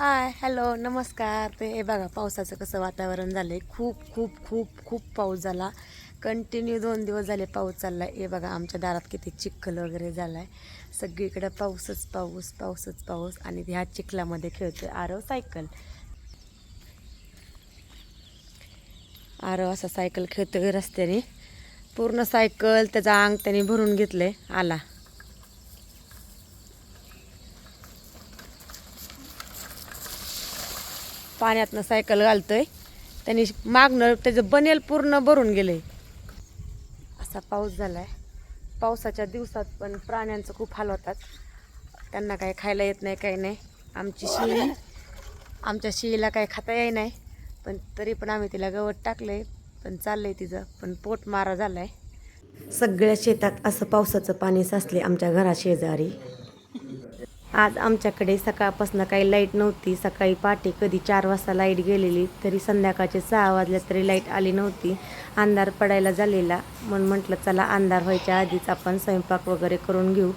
Hi hello नमस्कार. ते हे बघा पावसाचं कसं वातावरण झालं आहे खूप खूप खूप खूप पाऊस झाला. कंटिन्यू दोन दिवस झाले पाऊस चालला आहे हे बघा आमच्या दारात किती चिखल वगैरे झाला आहे सगळीकडं पाऊसच पाऊस पाऊसच पाऊस आणि ह्या चिखलामध्ये खेळतोय आरव सायकल. आरव असा सायकल खेळतोय रस्त्याने. पूर्ण सायकल त्याचा अंग त्याने भरून घेतलं आहे आला. पाण्यातनं सायकल घालतोय. त्यांनी मागणं त्याचं बनेल पूर्ण भरून गेलंय. असा पाऊस झालाय. पावसाच्या दिवसात पण प्राण्यांचं खूप हाल होतात. त्यांना काही खायला येत नाही काही नाही. आमची शिळी आमच्या शिळीला काही खाता येई नाही. पण तरी पण आम्ही तिला गवत टाकलंय पण चाललंय तिचं. पण पोट मारा झालाय. सगळ्या शेतात असं पावसाचं पाणी साचले आमच्या घरा शेजारी आज आमच्याकडे सकाळपासून काही लाइट नव्हती. सकाळी पहाटे कधी चार वाजता लाइट गेलेली तरी संध्याकाळचे सहा वाजल्या तरी लाइट आली नव्हती. अंधार पडायला झालेला. म्हणून म्हटलं चला अंधार व्हायच्या आधीच आपण स्वयंपाक वगैरे करून घेऊ.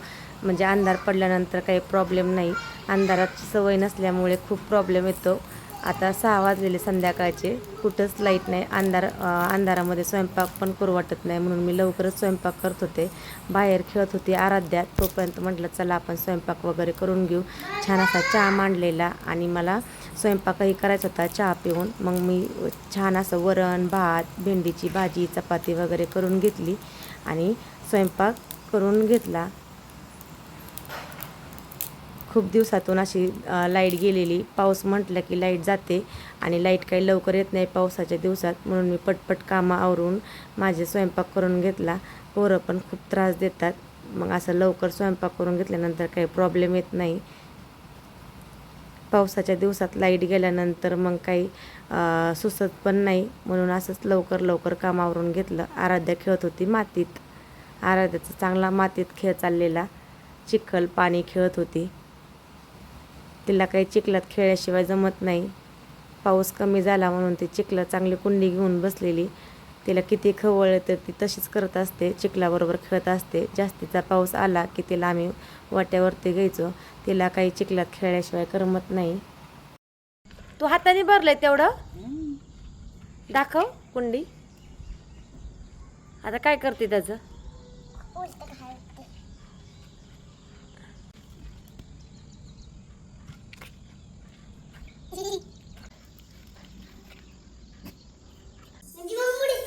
म्हणजे अंधार पडल्यानंतर काही प्रॉब्लेम नाही. अंधाराची सवय नसल्यामुळे खूप प्रॉब्लेम येतो. आता सहा वाजलेले संध्याकाळचे. कुठंच लाइट नाही. अंधार अंधारामध्ये स्वयंपाक पण करू वाटत नाही. म्हणून मी लवकरच स्वयंपाक करत होते. बाहेर खेळत होते आराध्यात तोपर्यंत म्हटलं चला आपण स्वयंपाक वगैरे करून घेऊ. छान असा चहा मांडलेला आणि मला स्वयंपाकही करायचा होता चहा पिऊन. मग मी छान असं वरण भात भेंडीची भाजी चपाती वगैरे करून घेतली आणि स्वयंपाक करून घेतला. खूप दिवसातून अशी लाइट गेलेली. पाऊस म्हटलं की लाइट जाते आणि लाइट काही लवकर येत नाही पावसाच्या दिवसात. म्हणून मी पटपट कामं आवरून माझे स्वयंपाक करून घेतला. पोरं पण खूप त्रास देतात. मग असं लवकर स्वयंपाक करून घेतल्यानंतर काही प्रॉब्लेम येत नाही. पावसाच्या दिवसात लाइट गेल्यानंतर मग काही सुसत पण नाही. म्हणून असंच लवकर लवकर कामावरून घेतलं. आराध्या खेळत होती मातीत. आराध्याचा चांगला मातीत खेळ चाललेला. चिखल पाणी खेळत होती. तिला काही चिखलात खेळल्याशिवाय जमत नाही. पाऊस कमी झाला म्हणून ती चिखला चांगली कुंडी घेऊन बसलेली. तिला किती खवळलं तर ती तशीच करत असते चिखलाबरोबर खेळत असते. जास्तीचा पाऊस आला की तिला आम्ही वाट्यावरती घ्यायचो. तिला काही चिखलात खेळल्याशिवाय करमत नाही. तू हाताने भरलंय तेवढं? दाखव कुंडी. आता काय करते त्याचं?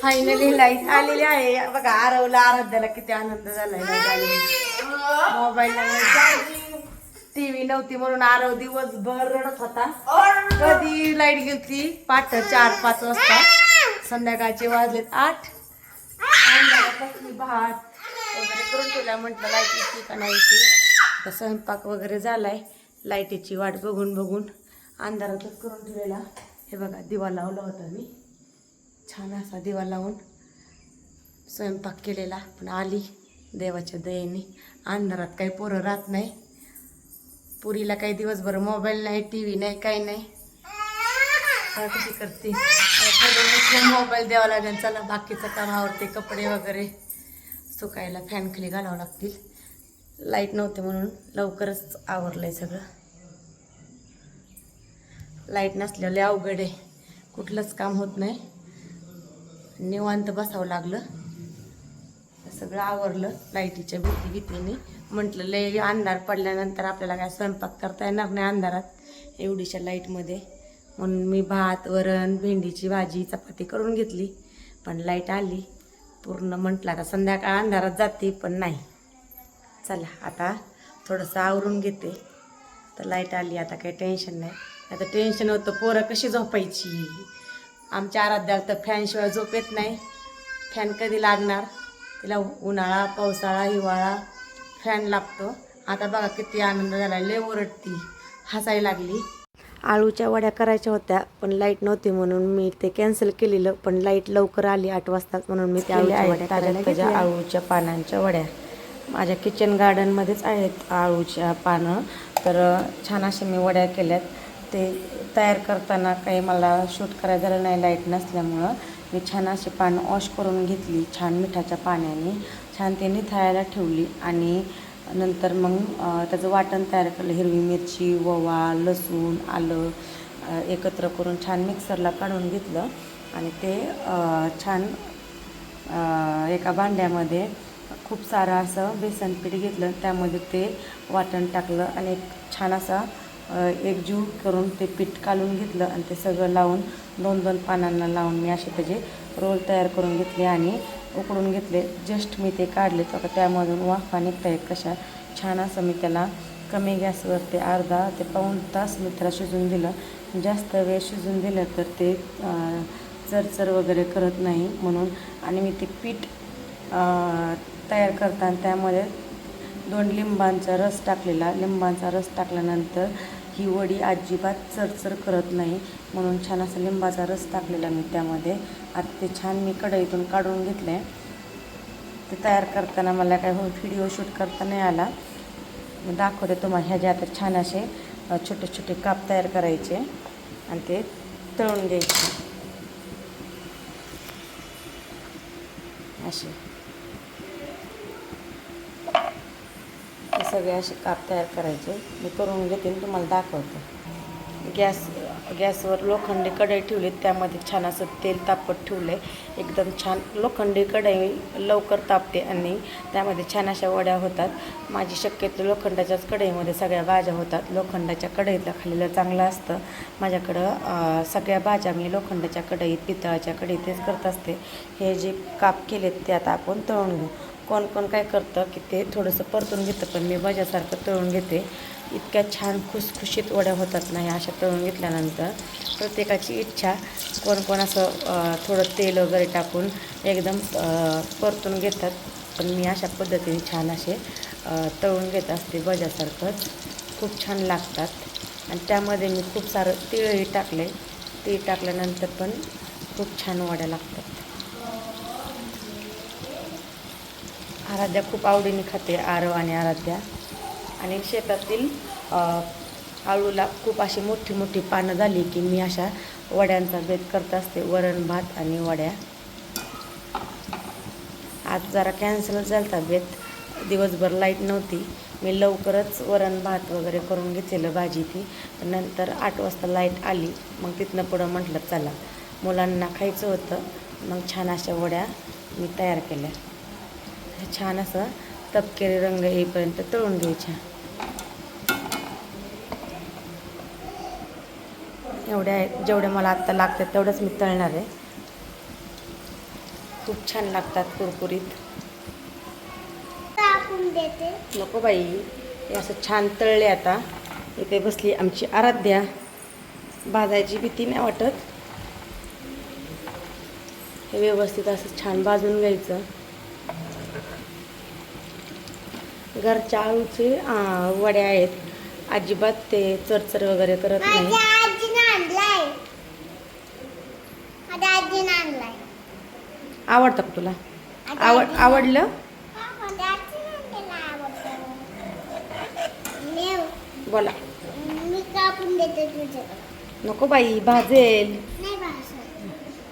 फायनली लाइट आलेली आहे. बघा आरवला आराध्याला किती आनंद झालाय. मोबाईल मोबाईलला टीव्ही नव्हती म्हणून आरव दिवसभर रडत होता. कधी लाइट गेली पाठ चार पाच वाजता. संध्याकाळचे वाजलेत आठ. अंधारात भात वगैरे करून ठेवला. म्हटलं लाइट येते का नाही तर स्वयंपाक वगैरे झालाय. लाईटीची वाट बघून बघून अंधारातच करून ठेवलेला. हे बघा दिवा लावला होता मी. छान असा दिवा लावून स्वयंपाक केलेला. पण आली देवाच्या दयेने. अंधारात काही पोरं राहत नाही. पुरीला काही दिवसभर मोबाईल नाही टी व्ही नाही काही नाही. कशी करते? मोबाईल द्यावा लागेल. चला बाकीचं काम आवडते कपडे वगैरे. सुकायला फॅन खाली घालावं लागतील. लाइट नव्हते म्हणून लवकरच आवरलंय सगळं. लाइट नसल्यावर अवघड आहे. कुठलंच काम होत नाही. निवांत बसावं लागलं. सगळं आवरलं लाईटीच्या भीती भीतीने म्हटलं लय अंधार पडल्यानंतर आपल्याला काय स्वयंपाक करता येणार नाही अंधारात एवढीशा लाईटमध्ये. म्हणून मी भात वरण भेंडीची भाजी चपाती करून घेतली. पण लाइट आली. पूर्ण म्हटलं आता संध्याकाळ अंधारात जाते पण नाही. चला आता थोडंसं आवरून घेते. तर लाइट आली आता काही टेन्शन नाही. आता टेन्शन होतं पोरं कशी झोपायची? आमच्या आराध्याला तर फॅनशिवाय झोप येत नाही. फॅन कधी लागणार? तिला उन्हाळा पावसाळा हिवाळा फॅन लागतो. आता बघा किती आनंद झाला लय ओरडती हसायला लागली. आळूच्या वड्या करायच्या होत्या पण लाइट नव्हती म्हणून मी ते कॅन्सल केलेलं पण लाइट लवकर आली आठ वाजताच म्हणून मी त्या त्याच्या आळूच्या पानांच्या वड्या. माझ्या किचन गार्डनमध्येच आहेत आळूच्या पानं. तर छान अशा मी वड्या केल्यात. ते तयार करताना काही मला शूट करायला झालं नाही लाइट नसल्यामुळं. मी छान अशी पानं वॉश करून घेतली छान मिठाच्या पाण्याने. छान ते निथळायला ठेवली आणि नंतर मग त्याचं वाटण तयार केलं. हिरवी मिरची ववा लसूण आलं एकत्र करून छान मिक्सरला काढून घेतलं आणि ते छान एका भांड्यामध्ये खूप सारं असं बेसन पीठ घेतलं. त्यामध्ये ते वाटण टाकलं आणि एक छान असा एकजीव करून ते पीठ काढून घेतलं आणि ते सगळं लावून दोन दोन पानांना लावून मी असे त्याचे रोल तयार करून घेतले आणि उकडून घेतले. जस्ट मी ते काढले तर त्यामधून वाफा निघता येत कशा छान असं मी त्याला कमी गॅसवर ते अर्धा ते पाऊण तास मी त्याला शिजून दिलं. जास्त वेळ शिजून दिलं तर ते चरचर वगैरे करत नाही म्हणून आणि मी ते पीठ तयार करताना त्यामध्ये दोन लिंबांचा रस टाकलेला. लिंबांचा रस टाकल्यानंतर ही वडी अजिबात चरचर करत नाही. म्हणून छान असा लिंबाचा रस टाकलेला मी त्यामध्ये. आता ते छान मी कढईतून काढून घेतले. ते तयार करताना मला काय हो व्हिडिओ शूट करता नाही आला. दाखवते तुम्हाला ह्याच्या आता छान असे छोटे छोटे काप तयार करायचे आणि ते तळून घ्यायचे. असे. सगळे असे काप तयार करायचे. मी करून घेते आणि तुम्हाला दाखवते. गॅस गॅसवर लोखंडी कढई ठेवली. त्यामध्ये छान असं तेल तापत ठेवलं आहे एकदम छान लोखंडी कढई लवकर तापते आणि त्यामध्ये छान अशा वड्या होतात. माझी शक्यतो लोखंडाच्याच कढईमध्ये सगळ्या भाज्या होतात. लोखंडाच्या कढईतला खाल्लेलं चांगलं असतं. माझ्याकडं सगळ्या भाज्या मी लोखंडाच्या कढईत पितळाच्या कढईतच करत असते. हे जे काप केलेत ते आता आपण तळून घेऊ. कोण कोण काय करतं की ते थोडंसं परतून घेतं पण मी भज्यासारखं तळून घेते. इतक्या छान खुसखुशीत वड्या होतात नाही अशा तळून घेतल्यानंतर. प्रत्येकाची इच्छा कोण कोण असं थोडं तेल वगैरे टाकून एकदम परतून घेतात. पण मी अशा पद्धतीने छान असे तळून घेत असते भज्यासारखंच खूप छान लागतात. आणि त्यामध्ये मी खूप सारं तिळही टाकले. तीळ टाकल्यानंतर पण खूप छान वड्या लागतात. आराध्या खूप आवडीने खाते आरव आणि आराध्या. आणि शेतातील आळूला खूप अशी मोठी मोठी पानं झाली की मी अशा वड्यांचा बेत करत असते. वरण भात आणि वड्या. आज जरा कॅन्सल झाला बेत. दिवसभर लाइट नव्हती. मी लवकरच वरण भात वगैरे करून घेतलेलं भाजी ती. पण नंतर आठ वाजता लाइट आली. मग तिथनं पुढं म्हटलं चला मुलांना खायचं होतं. मग छान अशा वड्या मी तयार केल्या. हे छान असं तपकेरी रंग येईपर्यंत तळून घ्यायच्या एवढ्या आहेत जेवढ्या मला आत्ता लागतात तेवढंच मी तळणार आहे. खूप छान लागतात कुरकुरीत. नको बाई हे असं छान तळले आता. इथे बसली आमची आराध्या. भाजायची भीती नाही वाटत. हे व्यवस्थित असं छान भाजून घ्यायचं. घरच्या आळूचे आ, वड्या आहेत. अजिबात ते चरचर वगैरे करत नाही आवडतं का तुला? आवड आवडलं? बोला. मी कापून देते तुझे नको बाई भाजेल.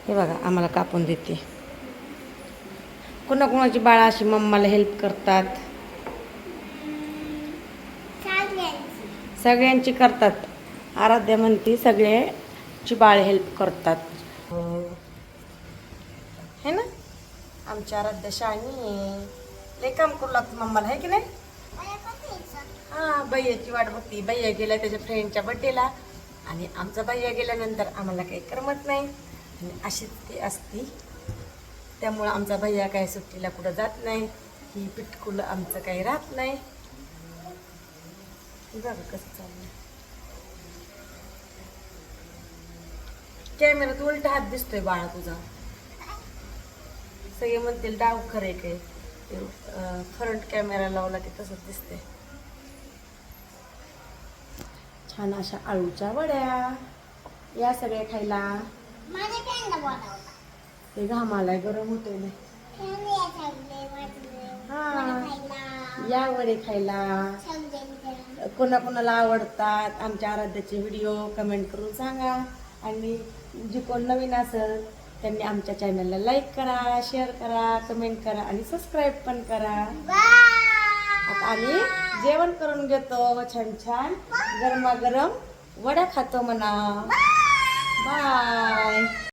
हे बघा आम्हाला कापून देते. कोणाकोणाची बाळा अशी मम्माला हेल्प करतात चालेल सगळ्यांची करतात. आराध्या म्हणते सगळ्याची बाळ हेल्प करतात. हे ना? आमच्या आराध्या शाणी लय काम करू लागतं मम्माला आहे की नाही? हा भैयाची वाट बघती. भैया गेला त्याच्या फ्रेंडच्या बड्डेला आणि आमचा भैया गेल्यानंतर आम्हाला काही करमत नाही. आणि अशीच ती असती. त्यामुळं आमचा भैया काही सुट्टीला कुठं जात नाही. ही पिटकुलं आमचं काही राहत नाही. बघा कसं चाललंय कॅमेरात उलटा हात दिसतोय बाळा तुझा सगळे म्हणतील डाव खरे काय फ्रंट कॅमेरा लावला की तसंच दिसते छान अशा आळूच्या वड्या या सगळ्या खायला. ते घामाला गरम होतोय ना. हा. या वडे खायला? कोणाकोणाला आवडतात आमच्या आराध्याचे व्हिडिओ कमेंट करून सांगा. आणि जे कोण नवीन असेल त्यांनी आमच्या चॅनलला लाईक करा शेअर करा कमेंट करा आणि सबस्क्राईब पण करा. आता आम्ही जेवण करून घेतो छान छान गरमागरम वड्या खातो म्हणा. बाय